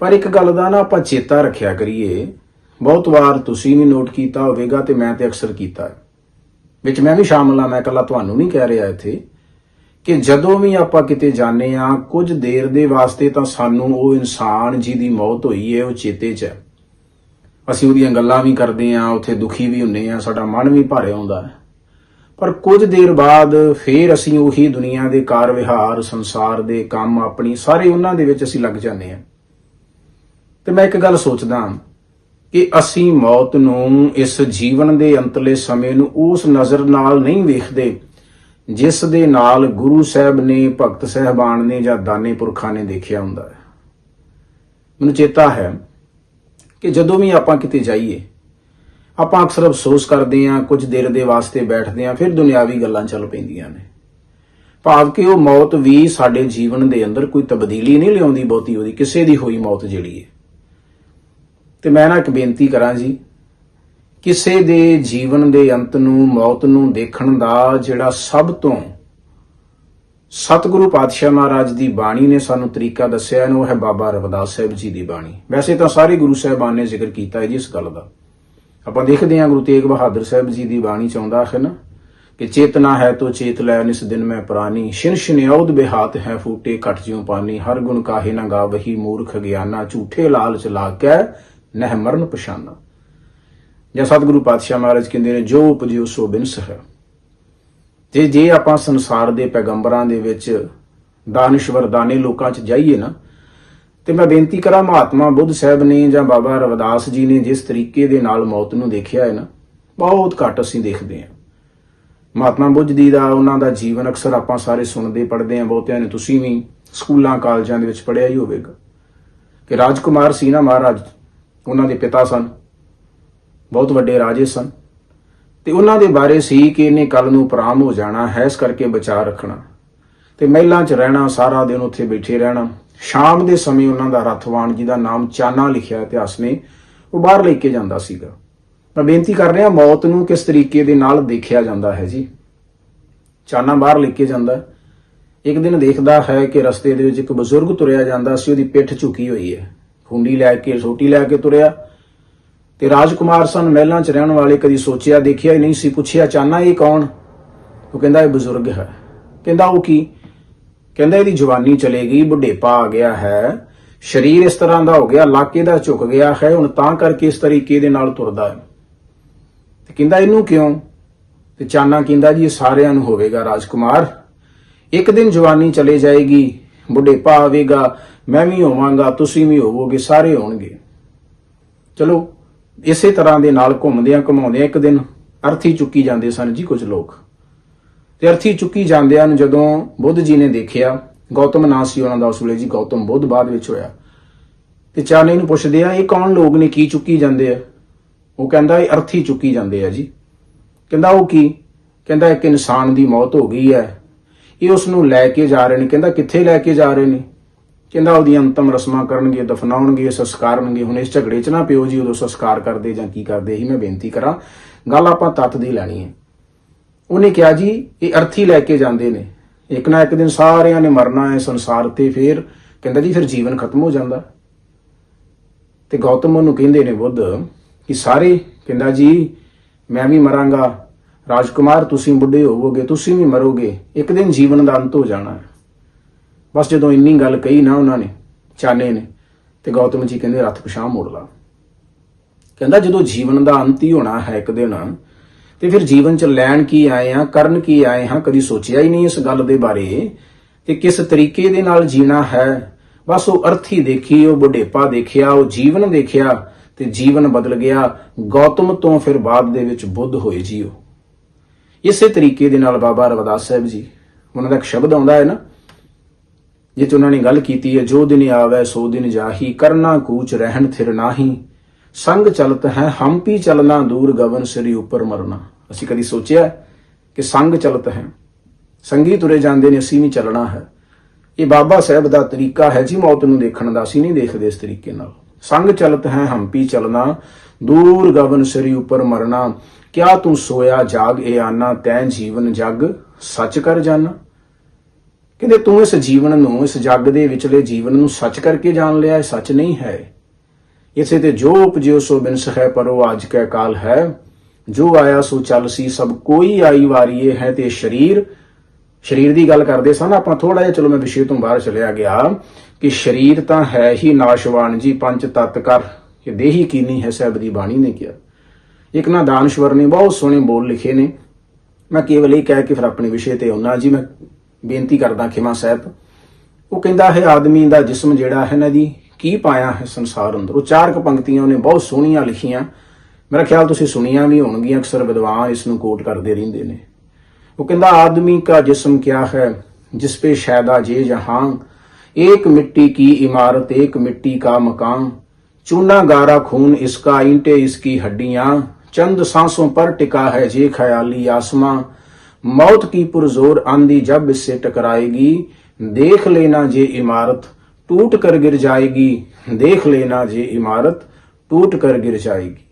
ਪਰ ਇੱਕ ਗੱਲ ਦਾ ਨਾ ਆਪਾਂ ਚੇਤਾ ਰੱਖਿਆ ਕਰੀਏ, ਬਹੁਤ ਵਾਰ ਤੁਸੀਂ ਵੀ ਨੋਟ ਕੀਤਾ ਹੋਵੇਗਾ ਤੇ ਮੈਂ ਤੇ ਅਕਸਰ ਕੀਤਾ ਹੈ। ਵਿੱਚ ਮੈਂ ਵੀ ਸ਼ਾਮਲ ਆ ਮੈਂ ਇਕੱਲਾ ਤੁਹਾਨੂੰ ਨਹੀਂ ਕਹਿ ਰਿਹਾ ਇੱਥੇ ਕਿ ਜਦੋਂ ਵੀ ਆਪਾਂ ਕਿਤੇ ਜਾਂਦੇ ਆ ਕੁਝ ਦੇਰ ਦੇ ਵਾਸਤੇ ਤਾਂ ਸਾਨੂੰ ਉਹ ਇਨਸਾਨ ਜਿਹਦੀ ਮੌਤ ਹੋਈ ਹੈ, ਉਹ ਚੇਤੇ 'ਚ ਹੈ। ਅਸੀਂ ਉਹਦੀਆਂ ਗੱਲਾਂ ਵੀ ਕਰਦੇ ਆ ਉੱਥੇ ਦੁਖੀ ਵੀ ਹੁੰਨੇ ਆ ਸਾਡਾ ਮਨ ਵੀ ਭਾਰੇ ਆਉਂਦਾ ਹੈ। ਪਰ ਕੁਝ ਦੇਰ ਬਾਅਦ ਫੇਰ ਅਸੀਂ ਉਹੀ ਦੁਨੀਆ ਦੇ ਕਾਰ ਵਿਹਾਰ ਸੰਸਾਰ ਦੇ ਕੰਮ, ਆਪਣੀ ਸਾਰੇ ਉਹਨਾਂ ਦੇ ਵਿੱਚ ਅਸੀਂ ਲੱਗ ਜਾਂਦੇ ਆ ਤੇ ਮੈਂ ਇੱਕ ਗੱਲ ਸੋਚਦਾ ਕਿ ਅਸੀਂ ਮੌਤ ਨੂੰ ਇਸ ਜੀਵਨ ਦੇ ਅੰਤਲੇ ਸਮੇਂ ਨੂੰ ਉਸ ਨਜ਼ਰ ਨਾਲ ਨਹੀਂ ਵੇਖਦੇ, ਜਿਸ ਦੇ ਨਾਲ ਗੁਰੂ ਸਾਹਿਬ ਨੇ, ਭਗਤ ਸਹਿਬਾਨ ਨੇ ਜਾਂ ਦਾਨੇ ਪੁਰਖਾਂ ਨੇ ਦੇਖਿਆ ਹੁੰਦਾ ਹੈ। ਮੈਨੂੰ ਚੇਤਾ ਹੈ ਕਿ ਜਦੋਂ ਵੀ ਆਪਾਂ ਕਿਤੇ ਜਾਈਏ, ਆਪਾਂ ਅਕਸਰ ਅਫਸੋਸ ਕਰਦੇ ਹਾਂ, ਕੁਝ ਦੇਰ ਦੇ ਵਾਸਤੇ ਬੈਠਦੇ ਹਾਂ, ਫਿਰ ਦੁਨਿਆਵੀ ਗੱਲਾਂ ਚੱਲ ਪੈਂਦੀਆਂ ਨੇ। ਭਾਵ ਕਿ ਉਹ ਮੌਤ ਵੀ ਸਾਡੇ ਜੀਵਨ ਦੇ ਅੰਦਰ ਕੋਈ ਤਬਦੀਲੀ ਨਹੀਂ ਲਿਆਉਂਦੀ ਬਹੁਤੀ, ਉਹਦੀ ਕਿਸੇ ਦੀ ਹੋਈ ਮੌਤ ਜਿਹੜੀ ਹੈ। ਤੇ ਮੈਂ ਨਾ ਇੱਕ ਬੇਨਤੀ ਕਰਾਂ ਜੀ, ਕਿਸੇ ਦੇ ਜੀਵਨ ਦੇ ਅੰਤ ਨੂੰ, ਮੌਤ ਨੂੰ ਦੇਖਣ ਦਾ ਜਿਹੜਾ ਸਭ ਤੋਂ ਸਤਿਗੁਰੂ ਪਾਤਸ਼ਾਹ ਮਹਾਰਾਜ ਦੀ ਬਾਣੀ ਨੇ ਸਾਨੂੰ ਤਰੀਕਾ ਦੱਸਿਆ ਇਹਨੂੰ ਹੈ ਬਾਬਾ ਰਵਿਦਾਸ ਸਾਹਿਬ ਜੀ ਦੀ ਬਾਣੀ। ਵੈਸੇ ਤਾਂ ਸਾਰੇ ਗੁਰੂ ਸਾਹਿਬਾਨ ਨੇ ਜ਼ਿਕਰ ਕੀਤਾ ਹੈ ਜੀ ਇਸ ਗੱਲ ਦਾ। ਆਪਾਂ ਦੇਖਦੇ ਹਾਂ ਗੁਰੂ ਤੇਗ ਬਹਾਦਰ ਸਾਹਿਬ ਜੀ ਦੀ ਬਾਣੀ ਚ ਆਉਂਦਾ ਹੈ ਨਾ, ਕਿ ਚੇਤਨਾ ਹੈ ਤੋ ਚੇਤ ਲੈ ਨਿਸ ਦਿਨ ਮੈਂ ਪ੍ਰਾਨੀ। ਸ਼ਿਨ ਸ਼ਿਨਿਉਦ ਬਿਹਾਤ ਹੈ ਫੂਟੇ, ਘਟ ਜਿਉ ਪਾਨੀ। ਹਰ ਗੁਣ ਕਾਹੇ ਨਾ ਗਾਵਹੀ ਮੂਰਖ ਗਿਆਨਾ, ਝੂਠੇ ਲਾਲਚ ਲਾ ਕੇ ਨਹਿ ਮਰਨ ਪਛਾਨਾ। ਜਾਂ ਸਤਿਗੁਰੂ ਪਾਤਸ਼ਾਹ ਮਹਾਰਾਜ ਕਹਿੰਦੇ ਨੇ, ਜੋ ਉਪਜਿਓ ਸੋ ਬਿਨਸ ਹੈ ਜੇ ਜੇ ਆਪਾਂ ਸੰਸਾਰ ਦੇ ਪੈਗੰਬਰਾਂ ਦੇ ਵਿੱਚ ਦਾਨਿਸ਼ਵਰ ਦਾਨੇ ਲੋਕਾਂ 'ਚ ਜਾਈਏ ਨਾ, ਤੇ ਮੈਂ ਬੇਨਤੀ ਕਰਾਂ, ਮਹਾਤਮਾ ਬੁੱਧ ਸਾਹਿਬ ਨੇ ਜਾਂ ਬਾਬਾ ਰਵਿਦਾਸ ਜੀ ਨੇ ਜਿਸ ਤਰੀਕੇ ਦੇ ਨਾਲ ਮੌਤ ਨੂੰ ਦੇਖਿਆ ਹੈ ਨਾ, ਬਹੁਤ ਘੱਟ ਅਸੀਂ ਦੇਖਦੇ ਹਾਂ। ਮਹਾਤਮਾ ਬੁੱਧ ਜੀ ਦਾ, ਉਹਨਾਂ ਦਾ ਜੀਵਨ ਅਕਸਰ ਆਪਾਂ ਸਾਰੇ ਸੁਣਦੇ, ਪੜ੍ਹਦੇ ਹਾਂ, ਬਹੁਤਿਆਂ ਨੇ ਤੁਸੀਂ ਵੀ ਸਕੂਲਾਂ, ਕਾਲਜਾਂ ਦੇ ਵਿੱਚ ਪੜ੍ਹਿਆ ਹੀ ਹੋਵੇਗਾ। ਕਿ ਰਾਜਕੁਮਾਰ ਸੀ ਨਾ ਮਹਾਰਾਜ ਉਹਨਾਂ ਦੇ ਪਿਤਾ ਸਨ। ਬਹੁਤ ਵੱਡੇ ਰਾਜੇ ਸਨ। ਤੇ ਉਹਨਾਂ ਦੇ ਬਾਰੇ ਸੀ ਕਿ ਇਹਨੇ ਕੱਲ ਨੂੰ ਪ੍ਰਾਮ ਹੋ ਜਾਣਾ ਹੈ, ਇਸ ਕਰਕੇ ਬਚਾ ਰੱਖਣਾ। ਤੇ ਮਹਿਲਾਂ 'ਚ ਰਹਿਣਾ, ਸਾਰਾ ਦਿਨ ਉੱਥੇ ਬੈਠੇ ਰਹਿਣਾ। ਸ਼ਾਮ ਦੇ ਸਮੇਂ ਉਹਨਾਂ ਦਾ ਰਥਵਾਨ, ਜਿਹਦਾ ਨਾਮ ਚਾਨਾ ਲਿਖਿਆ ਇਤਿਹਾਸ ਨੇ, ਉਹ ਬਾਹਰ ਲੈ ਕੇ ਜਾਂਦਾ ਸੀਗਾ। ਮੈਂ ਬੇਨਤੀ ਕਰ ਰਿਹਾ, ਮੌਤ ਨੂੰ ਕਿਸ ਤਰੀਕੇ ਦੇ ਨਾਲ ਦੇਖਿਆ ਜਾਂਦਾ ਹੈ ਜੀ? ਚਾਨਾ ਬਾਹਰ ਲੈ ਕੇ ਜਾਂਦਾ। ਇੱਕ ਦਿਨ ਦੇਖਦਾ ਹੈ ਕਿ ਰਸਤੇ ਦੇ ਵਿੱਚ ਇੱਕ ਬਜ਼ੁਰਗ ਤੁਰਿਆ ਜਾਂਦਾ ਸੀ, ਉਹਦੀ ਪਿੱਠ ਝੁਕੀ ਹੋਈ ਹੈ। ਖੁੰਡੀ ਲੈ ਕੇ ਛੋਟੀ ਲੈ ਕੇ ਤੁਰਿਆ। ਤੇ ਰਾਜਕੁਮਾਰ ਸਨ ਮਹਿਲਾਂ 'ਚ ਰਹਿਣ ਵਾਲੇ, ਕਦੀ ਸੋਚਿਆ, ਦੇਖਿਆ ਹੀ ਨਹੀਂ ਸੀ, ਪੁੱਛਿਆ ਚਾਨਾ ਇਹ ਕੌਣ? ਉਹ ਕਹਿੰਦਾ, ਇਹ ਬਜ਼ੁਰਗ ਹੈ। ਕਹਿੰਦਾ, ਉਹ ਕੀ? ਕਹਿੰਦਾ, ਇਹਦੀ ਜਵਾਨੀ ਚਲੇ ਗਈ, ਬੁਢੇਪਾ ਆ ਗਿਆ ਹੈ। ਸਰੀਰ ਇਸ ਤਰ੍ਹਾਂ ਦਾ ਹੋ ਗਿਆ, ਲਾਕੇ ਦਾ ਝੁਕ ਗਿਆ ਹੈ, ਹੁਣ ਤਾਂ ਕਰਕੇ ਇਸ ਤਰੀਕੇ ਦੇ ਨਾਲ ਤੁਰਦਾ ਹੈ। ਤੇ ਕਹਿੰਦਾ, ਇਹਨੂੰ ਕਿਉਂ? ਤੇ ਚਾਨਾ ਕਹਿੰਦਾ, ਜੀ, ਇਹ ਸਾਰਿਆਂ ਨੂੰ ਹੋਵੇਗਾ, ਰਾਜਕੁਮਾਰ। ਇੱਕ ਦਿਨ ਜਵਾਨੀ ਚਲੇ ਜਾਏਗੀ ਬੁਢੇਪਾ ਆਵੇਗਾ ਮੈਂ ਵੀ ਹੋਵਾਂਗਾ, ਤੁਸੀਂ ਵੀ ਹੋਵੋਗੇ, ਸਾਰੇ ਹੋਣਗੇ। ਚਲੋ, ਇਸੇ ਤਰ੍ਹਾਂ ਦੇ ਨਾਲ ਘੁੰਮਦਿਆਂ ਘੁਮਾਉਂਦਿਆਂ ਇੱਕ ਦਿਨ ਅਰਥੀ ਚੁੱਕੀ ਜਾਂਦੇ ਸਨ ਜੀ ਕੁਝ ਲੋਕ। ਤੇ ਅਰਥੀ ਚੁੱਕੀ ਜਾਂਦਿਆਂ ਨੂੰ ਜਦੋਂ ਬੁੱਧ ਜੀ ਨੇ ਦੇਖਿਆ, ਗੌਤਮ ਨਾਂ ਸੀ ਉਹਨਾਂ ਦਾ ਉਸ ਵੇਲੇ ਜੀ, ਗੌਤਮ ਬੁੱਧ ਬਾਅਦ ਵਿੱਚ ਹੋਇਆ। ਤੇ ਚਾਨੇ ਨੂੰ ਪੁੱਛਦੇ ਆ, ਇਹ ਕੌਣ ਲੋਕ ਨੇ, ਕੀ ਚੁੱਕੀ ਜਾਂਦੇ ਆ? ਉਹ ਕਹਿੰਦਾ, ਇਹ ਅਰਥੀ ਚੁੱਕੀ ਜਾਂਦੇ ਆ ਜੀ। ਕਹਿੰਦਾ, ਉਹ ਕੀ? ਕਹਿੰਦਾ, ਇੱਕ ਇਨਸਾਨ ਦੀ ਮੌਤ ਹੋ ਗਈ ਹੈ। ਇਹ ਉਸ ਨੂੰ ਲੈ ਕੇ ਜਾ ਰਹੇ ਨੇ। ਕਹਿੰਦਾ, ਕਿੱਥੇ ਲੈ ਕੇ ਜਾ ਰਹੇ ਨੇ? ਕਹਿੰਦਾ, ਉਹਦੀਆਂ ਅੰਤਮ ਰਸਮਾਂ ਕਰਨਗੇ ਦਫਨਾਉਣਗੇ ਸੰਸਕਾਰਨਗੇ ਹੁਣ ਇਸ ਝਗੜੇ 'ਚ ਨਾ ਪਿਓ ਜੀ ਉਦੋਂ ਸੰਸਕਾਰ ਕਰਦੇ ਜਾਂ ਕੀ ਕਰਦੇ, ਇਹੀ ਮੈਂ ਬੇਨਤੀ ਕਰਾਂ। ਗੱਲ ਆਪਾਂ ਤੱਤ ਦੀ ਲੈਣੀ ਹੈ। ਉਹਨੇ ਕਿਹਾ ਜੀ, ਇਹ ਅਰਥੀ ਲੈ ਕੇ ਜਾਂਦੇ ਨੇ। ਇੱਕ ਨਾ ਇੱਕ ਦਿਨ ਸਾਰਿਆਂ ਨੇ ਮਰਨਾ ਹੈ ਸੰਸਾਰ ਤੇ ਫਿਰ। ਕਹਿੰਦਾ ਜੀ, ਫਿਰ ਜੀਵਨ ਖਤਮ ਹੋ ਜਾਂਦਾ। ਤੇ ਗੌਤਮ ਉਹਨੂੰ ਕਹਿੰਦੇ ਨੇ, ਬੁੱਧ, ਕਿ ਸਾਰੇ, ਕਹਿੰਦਾ ਜੀ, ਮੈਂ ਵੀ ਮਰਾਂਗਾ। ਰਾਜਕੁਮਾਰ, ਤੁਸੀਂ ਬੁੱਢੇ ਹੋਵੋਗੇ, ਤੁਸੀਂ ਵੀ ਮਰੋਗੇ, ਇੱਕ ਦਿਨ ਜੀਵਨ ਦਾ ਅੰਤ ਹੋ ਜਾਣਾ ਹੈ। ਬਸ ਜਦੋਂ ਇੰਨੀ ਗੱਲ ਕਹੀ ਨਾ ਉਹਨਾਂ ਨੇ, ਚਾਨੇ ਨੇ, ਤੇ ਗੌਤਮ ਜੀ ਕਹਿੰਦੇ ਰੱਥ ਪਛਾਂ ਮੋੜ ਲਾ। ਕਹਿੰਦਾ, ਜਦੋਂ ਜੀਵਨ ਦਾ ਅੰਤ ਹੀ ਹੋਣਾ ਹੈ ਇੱਕ ਦਿਨ, ਤੇ ਫਿਰ ਜੀਵਨ ਚ ਲੈਣ ਕੀ ਆਏ ਆ ਕਰਨ ਕੀ ਆਏ ਹਾਂ, ਕਦੀ ਸੋਚਿਆ ਹੀ ਨਹੀਂ ਇਸ ਗੱਲ ਦੇ ਬਾਰੇ, ਤੇ ਕਿਸ ਤਰੀਕੇ ਦੇ ਨਾਲ ਜੀਣਾ ਹੈ? ਬਸ ਉਹ ਅਰਥੀ ਦੇਖੀ, ਉਹ ਬੁਢੇਪਾ ਦੇਖਿਆ, ਉਹ ਜੀਵਨ ਦੇਖਿਆ, ਤੇ ਜੀਵਨ ਬਦਲ ਗਿਆ। ਗੌਤਮ ਤੋਂ ਫਿਰ ਬਾਅਦ ਦੇ ਵਿੱਚ ਬੁੱਧ ਹੋਏ ਜੀ ਉਹ ਇਸੇ ਤਰੀਕੇ ਦੇ ਨਾਲ ਬਾਬਾ ਰਵਿਦਾਸ ਸਾਹਿਬ ਜੀ, ਉਹਨਾਂ ਦਾ ਇੱਕ ਸ਼ਬਦ ਆਉਂਦਾ ਹੈ ਨਾ, ਜਿਹ ਉਹਨਾਂ ਨੇ ਗੱਲ ਕੀਤੀ ਹੈ, ਜੋ ਦਿਨ ਆਵੇ ਸੋ ਦਿਨ ਜਾਹੀ, ਕਰਨਾ ਕੂਚ ਰਹਿਣ ਥਿਰ ਨਾਹੀ, ਸੰਗ ਚਲਤ ਹੈ, ਹਮ ਪੀ ਚਲਨਾ ਦੂਰ ਗਵਨ ਸ੍ਰੀ ਉੱਪਰ ਮਰਨਾ। ਅਸੀਂ ਕਦੀ ਸੋਚਿਆ ਕਿ ਸੰਗ ਚਲਤ ਹੈ, ਸੰਗੀ ਤੁਰੇ ਜਾਂਦੇ ਨੇ, ਅਸੀਂ ਵੀ ਚੱਲਣਾ ਹੈ। ਇਹ ਬਾਬਾ ਸਾਹਿਬ ਦਾ ਤਰੀਕਾ ਹੈ ਜੀ, ਮੌਤ ਨੂੰ ਦੇਖਣ ਦਾ, ਅਸੀਂ ਨਹੀਂ ਦੇਖਦੇ ਇਸ ਤਰੀਕੇ ਨਾਲ। ਸੰਗ ਚਲਤ ਹੈ, ਹਮ ਪੀ ਚਲਨਾ, ਦੂਰ ਗਵਨ ਸ੍ਰੀ ਉੱਪਰ ਮਰਨਾ ਕਿਆ ਤੂੰ ਸੋਇਆ ਜਾਗ ਇਹ ਆਨਾ ਤੈਂ ਜੀਵਨ ਜਗ? ਸੱਚ ਕਰ ਜਾਣਾ ਕਹਿੰਦੇ ਤੂੰ ਇਸ ਜੀਵਨ ਨੂੰ, ਇਸ ਜੱਗ ਦੇ ਵਿਚਲੇ ਜੀਵਨ ਨੂੰ ਸੱਚ ਕਰਕੇ ਜਾਣ ਲਿਆ ਇਹ ਸੱਚ ਨਹੀਂ ਹੈ। ਇਸੇ ਤੇ ਜੋ ਉਪਜਿਓ ਸੋ ਬਿਨਸ ਹੈ ਪਰ ਉਹ ਅੱਜ ਕੈ ਕਾਲ ਹੈ। ਜੋ ਆਇਆ ਸੋ ਚੱਲ ਸੀ, ਸਭ ਕੋਈ ਆਈ ਵਾਰੀਏ ਹੈ ਤੇ ਸਰੀਰ। ਸਰੀਰ ਦੀ ਗੱਲ ਕਰਦੇ ਸਨ ਆਪਾਂ ਥੋੜਾ ਜਿਹਾ, ਚਲੋ ਮੈਂ ਵਿਸ਼ੇ ਤੋਂ ਬਾਹਰ ਚਲਿਆ ਗਿਆ ਕਿ ਸਰੀਰ ਤਾਂ ਹੈ ਹੀ ਨਾਸ਼ਵਾਨ ਜੀ, ਪੰਜ ਤਤ ਕਰ। ਇਹ ਦੇਹੀ ਕੀਨੀ ਹੈ, ਸਾਹਿਬ ਦੀ ਬਾਣੀ ਨੇ ਕਿਹਾ। ਇੱਕ ਨਾ ਦਾਨਸ਼ਵਰ ਨੇ, ਬਹੁਤ ਸੋਹਣੇ ਬੋਲ ਲਿਖੇ ਨੇ। ਮੈਂ ਕੇਵਲ ਇਹ ਕਹਿ ਕੇ ਫਿਰ ਆਪਣੇ ਵਿਸ਼ੇ ਤੇ ਆਉਣਾ ਜੀ, ਮੈਂ ਬੇਨਤੀ ਕਰਦਾ ਖਿਮਾ ਸਾਹਿਬ, ਉਹ ਕਹਿੰਦਾ ਹੈ, ਆਦਮੀ ਦਾ ਜਿਸਮ ਜਿਹੜਾ ਹੈ ਨਾ ਜੀ, ਕੀ ਪਾਇਆ ਹੈ ਸੰਸਾਰ ਅੰਦਰ? ਉਹ ਚਾਰ ਕੁ ਪੰਕਤੀਆਂ ਉਹਨੇ ਬਹੁਤ ਸੋਹਣੀਆਂ ਲਿਖੀਆਂ। ਮੇਰਾ ਖਿਆਲ ਤੁਸੀਂ ਸੁਣੀਆਂ ਵੀ ਹੋਣਗੀਆਂ, ਅਕਸਰ ਵਿਦਵਾਨ ਇਸ ਨੂੰ ਕੋਟ ਕਰਦੇ ਰਹਿੰਦੇ ਨੇ। ਉਹ ਕਹਿੰਦਾ, ਆਦਮੀ ਦਾ ਜਿਸਮ ਕਿਆ ਹੈ, ਜਿਸ ਪੇ ਸ਼ੈਦਾ ਜੇ ਜਹਾਂ? ਇੱਕ ਮਿੱਟੀ ਕੀ ਇਮਾਰਤ ਇੱਕ ਮਿੱਟੀ ਕਾ ਮਕਾਨ? ਚੂਨਾ ਗਾਰਾ ਖੂਨ ਇਸਕਾ ਇੰਟੇ ਇਸਕੀ ਹੱਡੀਆਂ? चंद सांसों पर टिका है जे ख्याली आसमां मौत की पुरजोर आंधी जब इससे टकराएगी देख लेना जे इमारत टूट कर गिर जाएगी देख लेना जे इमारत टूट कर गिर जाएगी